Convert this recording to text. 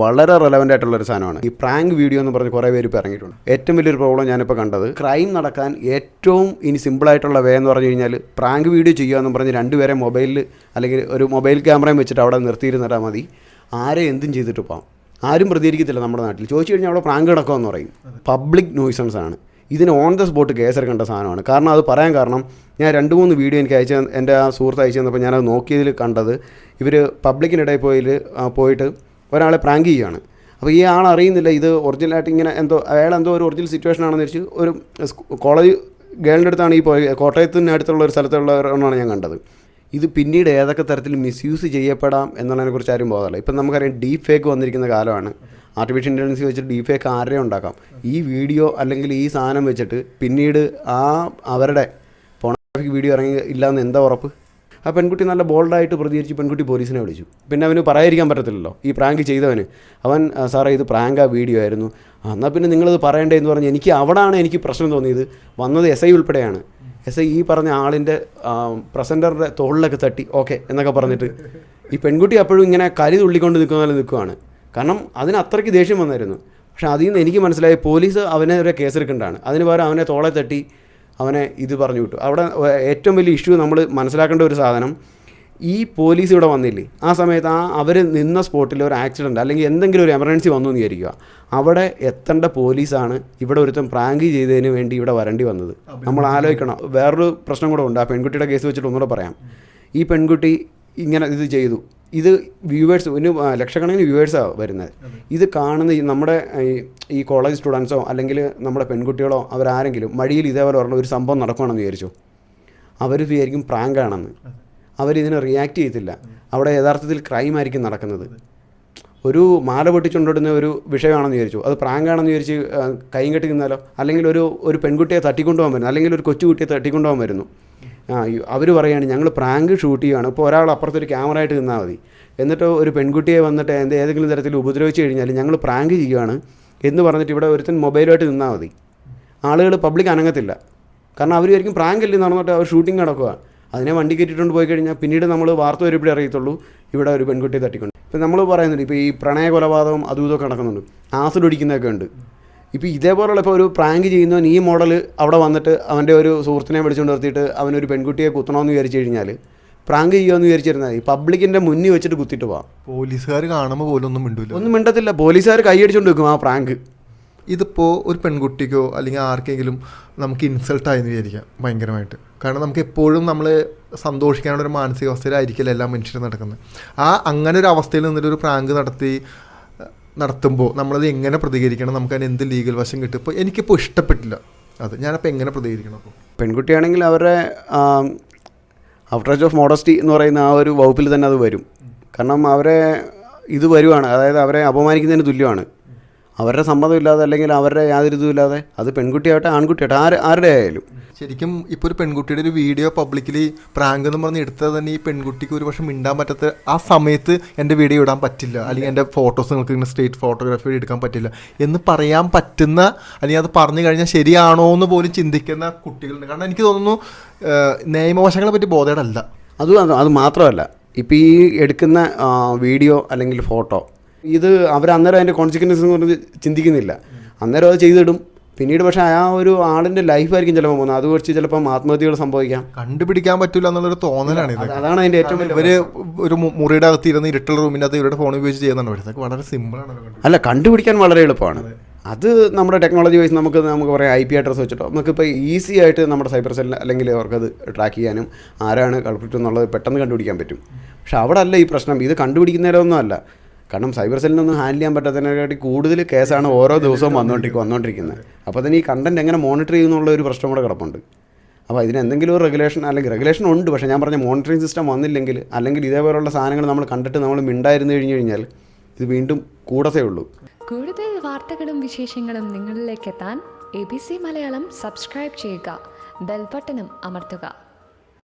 വളരെ റെലവന്റ് ആയിട്ടുള്ള ഒരു സാധനമാണ്. ഈ പ്രാങ്ക് വീഡിയോ എന്ന് പറഞ്ഞ് കുറേ പേര് ഇപ്പോൾ ഇറങ്ങിയിട്ടുണ്ട്. ഏറ്റവും വലിയൊരു പ്രോബ്ലം ഞാനിപ്പോൾ കണ്ടത് ക്രൈം നടക്കാൻ ഏറ്റവും ഇനി സിമ്പിളായിട്ടുള്ള വേ എന്ന് പറഞ്ഞു കഴിഞ്ഞാൽ പ്രാങ്ക് വീഡിയോ ചെയ്യുക എന്ന് പറഞ്ഞ് രണ്ടുപേരെ മൊബൈലിൽ അല്ലെങ്കിൽ ഒരു മൊബൈൽ ക്യാമറയും വെച്ചിട്ട് അവിടെ നിർത്തിയിരുന്നിട്ടാൽ മതി. ആരെ എന്തും ചെയ്തിട്ട് പോകാം ആരും പ്രതികരിക്കത്തില്ല നമ്മുടെ നാട്ടിൽ. ചോദിച്ചു കഴിഞ്ഞാൽ അവിടെ പ്രാങ്ക് നടക്കുമെന്ന് പറയും. പബ്ലിക് നോയ്സൺസ് ആണ്. ഇതിന് ഓൺ ദ സ്പോട്ട് കേസെടുക്കേണ്ട സാധനമാണ്. കാരണം അത് പറയാൻ കാരണം ഞാൻ രണ്ട് മൂന്ന് വീഡിയോ എനിക്ക് അയച്ച എന്റെ ആ സുഹൃത്ത് അയച്ചു തന്നപ്പോൾ ഞാനത് നോക്കിയതിൽ കണ്ടത് ഇവർ പബ്ലിക്കിനിടയിൽ പോയി പോയിട്ട് ഒരാളെ പ്രാങ്ക് ചെയ്യുകയാണ്. അപ്പോൾ ഈ ആൾ അറിയുന്നില്ല ഇത് ഒറിജിനലായിട്ട് ഇങ്ങനെ എന്തോ അയാൾ എന്തോ ഒരു ഒറിജിനൽ സിറ്റുവേഷൻ ആണെന്ന് വെച്ച് ഒരു കോളേജ് ഗേളിന്റെ അടുത്താണ് ഈ പോയി കോട്ടയത്തിന് അടുത്തുള്ള ഒരു സ്ഥലത്തുള്ള ഒരെണ്ണമാണ് ഞാൻ കണ്ടത്. ഇത് പിന്നീട് ഏതൊക്കെ തരത്തിൽ മിസ്യൂസ് ചെയ്യപ്പെടാം എന്നുള്ളതിനെക്കുറിച്ച് ആരും ബോധമല്ല. ഇപ്പം നമുക്കറിയാം ഡീപ് ഫേക്ക് വന്നിരിക്കുന്ന കാലമാണ്. ആർട്ടിഫിഷ്യൽ ഇന്റലിജൻസ് വെച്ചിട്ട് ഡീപ് ഫേക്ക് ആരെ ഉണ്ടാക്കാം? ഈ വീഡിയോ അല്ലെങ്കിൽ ഈ സാധനം വെച്ചിട്ട് പിന്നീട് ആ അവരുടെ പോണോഗ്രാഫിക് വീഡിയോ ഇറങ്ങി ഇല്ലാന്ന് എന്താ ഉറപ്പ്? ആ പെൺകുട്ടി നല്ല ബോൾഡായിട്ട് പ്രതികരിച്ച് പെൺകുട്ടി പോലീസിനെ വിളിച്ചു. പിന്നെ അവന് പറയാതിരിക്കാൻ പറ്റത്തില്ലല്ലോ. ഈ പ്രാങ്ക് ചെയ്തവന്. അവൻ "ആ, സാറേ ഇത് പ്രാങ്കാ വീഡിയോ ആയിരുന്നു. "ആ, എന്നാൽ പിന്നെ നിങ്ങളിത് പറയണ്ടേ? എന്ന് പറഞ്ഞ് എനിക്ക് അവിടാണ് എനിക്ക് പ്രശ്നം തോന്നിയത്. വന്നത് എസ് ഐ ഉൾപ്പെടെയാണ്. എസ് ഐ ഈ പറഞ്ഞ ആളിന്റെ പ്രസന്ററുടെ തോളിലൊക്കെ തട്ടി. ഓക്കെ എന്നൊക്കെ പറഞ്ഞിട്ട്. ഈ പെൺകുട്ടി അപ്പോഴും ഇങ്ങനെ കരി തുള്ളിക്കൊണ്ട് നിൽക്കുന്ന പോലെ നിൽക്കുവാണ്. കാരണം അതിന് അത്രയ്ക്ക് ദേഷ്യം വന്നായിരുന്നു. പക്ഷേ അതിൽ നിന്ന് എനിക്ക് മനസ്സിലായി പോലീസ് അവനെ ഒരു കേസെടുക്കേണ്ടതാണ്. അതിന് പകരം അവനെ തോളെ തട്ടി അവനെ ഇത് പറഞ്ഞു വിട്ടു. അവിടെ ഏറ്റവും വലിയ ഇഷ്യൂ നമ്മൾ മനസ്സിലാക്കേണ്ട ഒരു സാധനം ഈ പോലീസ് ഇവിടെ വന്നില്ലേ? ആ സമയത്ത് ആ അവർ നിന്ന സ്പോട്ടിൽ ഒരു ആക്സിഡന്റ് അല്ലെങ്കിൽ എന്തെങ്കിലും ഒരു എമർജൻസി വന്നു എന്ന് വിചാരിക്കുക. അവിടെ എത്തേണ്ട പോലീസാണ് ഇവിടെ ഒരുത്തൻ പ്രാങ്ക് ചെയ്തതിന് വേണ്ടി ഇവിടെ വരേണ്ടി വന്നത്. നമ്മൾ ആലോചിക്കണം. വേറൊരു പ്രശ്നം കൂടെ ഉണ്ട്. ആ പെൺകുട്ടിയുടെ കേസ് വെച്ചിട്ട് ഒന്നുകൂടെ പറയാം. ഈ പെൺകുട്ടി ഇങ്ങനെ ഇത് ചെയ്തു. ഇത് വ്യൂവേഴ്സ് ഒരു ലക്ഷക്കണക്കിന് വ്യൂവേഴ്സാണ് വരുന്നത്. ഇത് കാണുന്ന നമ്മുടെ ഈ- കോളേജ് സ്റ്റുഡൻസോ അല്ലെങ്കിൽ നമ്മുടെ പെൺകുട്ടികളോ അവരാരെങ്കിലും മടിയിൽ ഇതേപോലെ പറഞ്ഞ ഒരു സംഭവം നടക്കുകയാണെന്ന് വിചാരിച്ചു? അവർ വിചാരിക്കും പ്രാങ്ക് ആണെന്ന്. അവരിതിന് റിയാക്ട് ചെയ്യത്തില്ല. അവിടെ യഥാർത്ഥത്തിൽ ക്രൈം ആയിരിക്കും നടക്കുന്നത്. ഒരു മാല പൊട്ടിച്ചുകൊണ്ടിടുന്ന ഒരു വിഷയമാണെന്ന് വിചാരിച്ചു? അത് പ്രാങ്കാണെന്ന് വിചാരിച്ച് കൈയും കെട്ടി നിന്നാലോ? അല്ലെങ്കിൽ ഒരു ഒരു പെൺകുട്ടിയെ തട്ടിക്കൊണ്ടുപോകാൻ വരുന്നു. അല്ലെങ്കിൽ ഒരു കൊച്ചുകുട്ടിയെ തട്ടിക്കൊണ്ടുപോകാൻ വരുന്നു. അവർ പറയുകയാണ് ഞങ്ങൾ പ്രാങ്ക് ഷൂട്ട് ചെയ്യുകയാണ് ഇപ്പോൾ ഒരാൾ അപ്പുറത്തൊരു ക്യാമറ ആയിട്ട് നിന്നാൽ മതി. എന്നിട്ട് ഒരു പെൺകുട്ടിയെ വന്നിട്ട് എന്ത് ഏതെങ്കിലും തരത്തിൽ ഉപദ്രവിച്ച് കഴിഞ്ഞാൽ ഞങ്ങൾ പ്രാങ്ക് ചെയ്യുകയാണ് എന്ന് പറഞ്ഞിട്ട് ഇവിടെ ഒരുത്തൻ മൊബൈലുമായിട്ട് നിന്നാൽ മതി. ആളുകൾ പബ്ലിക് അനങ്ങത്തില്ല. കാരണം അവർ ശരിക്കും പ്രാങ്ക് അല്ലേ നടന്നിട്ട് അവർ ഷൂട്ടിംഗ് നടക്കുക അതിനെ വണ്ടി കയറ്റിക്കൊണ്ട് പോയി കഴിഞ്ഞാൽ പിന്നീട് നമ്മൾ വാർത്ത വരുമ്പോഴേ അറിയത്തുള്ളൂ ഇവിടെ ഒരു പെൺകുട്ടിയെ തട്ടിക്കൊണ്ട്. ഇപ്പം നമ്മൾ പറയുന്നുണ്ട് ഇപ്പോൾ ഈ പ്രണയ കൊലപാതകം അതും ഇതൊക്കെ നടക്കുന്നുണ്ട്. ആസിഡ് ഒടിക്കുന്നതൊക്കെ ഉണ്ട്. ഇപ്പോൾ ഇതേപോലുള്ള ഇപ്പോൾ ഒരു പ്രാങ്ക് ചെയ്യുന്നവൻ ഈ മോഡൽ അവിടെ വന്നിട്ട് അവന്റെ ഒരു സുഹൃത്തിനെ വിളിച്ചുകൊണ്ട് നിർത്തിയിട്ട് അവനൊരു പെൺകുട്ടിയെ കുത്തണമെന്ന് വിചാരിച്ചു കഴിഞ്ഞാൽ പ്രാങ്ക് ചെയ്യുമെന്ന് വിചാരിച്ചിരുന്നാൽ ഈ പബ്ലിക്കിന്റെ മുന്നിൽ വെച്ചിട്ട് കുത്തിയിട്ട് പോവാം പോലീസുകാർ കാണുമ്പോൾ പോലും ഒന്നും മിണ്ടില്ല ഒന്നും മിണ്ടത്തില്ല. പോലീസുകാർ കൈയടിച്ചുകൊണ്ട് വെക്കും ആ പ്രാങ്ക് ഇതിപ്പോൾ ഒരു പെൺകുട്ടിക്കോ അല്ലെങ്കിൽ ആർക്കെങ്കിലും നമുക്ക് ഇൻസൾട്ടായെന്ന് വിചാരിക്കാം ഭയങ്കരമായിട്ട്. കാരണം നമുക്ക് എപ്പോഴും നമ്മൾ സന്തോഷിക്കാനുള്ള ഒരു മാനസികാവസ്ഥയിലായിരിക്കില്ല എല്ലാ മനുഷ്യരും നടക്കുന്നത്. ആ അങ്ങനെ ഒരു അവസ്ഥയിൽ നിന്നിട്ട് ഒരു പ്രാങ്ക് നടത്തി നടത്തുമ്പോൾ നമ്മളത് എങ്ങനെ പ്രതികരിക്കണം? നമുക്ക് അതിന് എന്ത് ലീഗൽ വശം കിട്ടും? ഇപ്പോൾ എനിക്കിപ്പോൾ ഇഷ്ടപ്പെട്ടില്ല. അത് ഞാനപ്പോൾ എങ്ങനെ പ്രതികരിക്കണം അപ്പോൾ പെൺകുട്ടിയാണെങ്കിൽ അവരുടെ ഔട്ട്റേജ് ഓഫ് മോഡസ്റ്റി എന്ന് പറയുന്ന ആ ഒരു വകുപ്പിൽ തന്നെ അത് വരും. കാരണം അവരെ ഇത് വരുവാണ്. അതായത് അവരെ അപമാനിക്കുന്നതിന് തുല്യമാണ്. അവരുടെ സമ്മതമില്ലാതെ അല്ലെങ്കിൽ അവരുടെ യാതൊരു ഇതുമില്ലാതെ അത് പെൺകുട്ടിയാവട്ടെ ആൺകുട്ടിയാവട്ടെ ആര് ആരുടെ ആയാലും. ശരിക്കും ഇപ്പോൾ ഒരു പെൺകുട്ടിയുടെ ഒരു വീഡിയോ പബ്ലിക്കലി പ്രാങ്ക് എന്ന് പറഞ്ഞ് എടുത്താൽ തന്നെ ഈ പെൺകുട്ടിക്ക് ഒരു പക്ഷേ മിണ്ടാൻ പറ്റാത്ത ആ സമയത്ത് എന്റെ വീഡിയോ ഇടാൻ പറ്റില്ല. അല്ലെങ്കിൽ എന്റെ ഫോട്ടോസ് നിങ്ങൾക്ക് ഇങ്ങനെ സ്ട്രീറ്റ് ഫോട്ടോഗ്രാഫി എടുക്കാൻ പറ്റില്ല. എന്ന് പറയാൻ പറ്റുന്ന അല്ലെങ്കിൽ അത് പറഞ്ഞു കഴിഞ്ഞാൽ ശരിയാണോ എന്ന് പോലും ചിന്തിക്കുന്ന കുട്ടികളുണ്ട്. കാരണം എനിക്ക് തോന്നുന്നു നിയമവശങ്ങളെ പറ്റി ബോധേടല്ല. അത് അത് മാത്രമല്ല. ഇപ്പോൾ ഈ എടുക്കുന്ന വീഡിയോ അല്ലെങ്കിൽ ഫോട്ടോ ഇത് അവർ അന്നേരം അതിന്റെ കോൺസിക്വൻസ് എന്ന് പറഞ്ഞ് ചിന്തിക്കുന്നില്ല. അന്നേരം അത് ചെയ്തിടും. പിന്നീട് പക്ഷേ ആ ഒരു ആളിന്റെ ലൈഫായിരിക്കും ചിലപ്പോൾ പോകുന്നത്. അത് കുറച്ച് ചിലപ്പം ആത്മഹത്യകൾ സംഭവിക്കാം. കണ്ടുപിടിക്കാൻ പറ്റില്ല എന്നുള്ളൊരു തോന്നലാണ് ഇത് അതാണ് അതിന്റെ ഏറ്റവും വലിയ ഇവർ ഒരു മുറിയുടെ അകത്ത് ഇരുന്ന് ഇരുട്ടുള്ള റൂമിന്റെ അകത്ത് ഇവരുടെ ഫോൺ ഉപയോഗിച്ച് ചെയ്യുന്നുണ്ട്. വരുന്നത് ഇതൊക്കെ വളരെ സിമ്പിളാണ് അല്ല കണ്ടുപിടിക്കാൻ വളരെ എളുപ്പമാണ്. അത്. നമ്മുടെ ടെക്നോളജി വൈസ് നമുക്ക് നമുക്ക് പറയാം ഐ പി അഡ്രസ് വെച്ചിട്ടോ നമുക്കിപ്പോൾ ഈസി ആയിട്ട് നമ്മുടെ സൈബർ സെല്ലിൽ അല്ലെങ്കിൽ അവർക്കത് ട്രാക്ക് ചെയ്യാനും ആരാണ് കൾപ്പിറ്റ് എന്നുള്ളത് പെട്ടെന്ന് കണ്ടുപിടിക്കാൻ പറ്റും. പക്ഷെ അവിടെ അല്ല ഈ പ്രശ്നം. ഇത് കണ്ടുപിടിക്കുന്നതിലൊന്നും അല്ല. കാരണം സൈബർ സെല്ലിനൊന്നും ഹാൻഡിൽ ചെയ്യാൻ പറ്റാത്തതിനെക്കാട്ടി കൂടുതൽ കേസാണ് ഓരോ ദിവസവും വന്നുകൊണ്ടിരിക്കും വന്നുകൊണ്ടിരിക്കുന്നത് അപ്പോൾ തന്നെ ഈ കണ്ടന്റ് എങ്ങനെ മോണിറ്റർ ചെയ്യുന്നുള്ള ഒരു പ്രശ്നം കൂടെ കിടപ്പുണ്ട്. അപ്പോൾ ഇതിന് എന്തെങ്കിലും ഒരു റെഗുലേഷൻ അല്ലെങ്കിൽ റെഗുലേഷൻ ഉണ്ട് പക്ഷേ ഞാൻ പറഞ്ഞ മോണിറ്ററിംഗ് സിസ്റ്റം വന്നില്ലെങ്കിൽ അല്ലെങ്കിൽ ഇതേപോലുള്ള സാധനങ്ങൾ നമ്മൾ കണ്ടിട്ട് നമ്മൾ മിണ്ടായിരുന്നു കഴിഞ്ഞ് കഴിഞ്ഞാൽ ഇത് വീണ്ടും കൂടത്തേ ഉള്ളൂ. കൂടുതൽ വാർത്തകളും വിശേഷങ്ങളും നിങ്ങളിലേക്ക് എത്താൻ A B C Malayalam subscribe ചെയ്യുക. ബെൽബട്ടനും അമർത്തുക.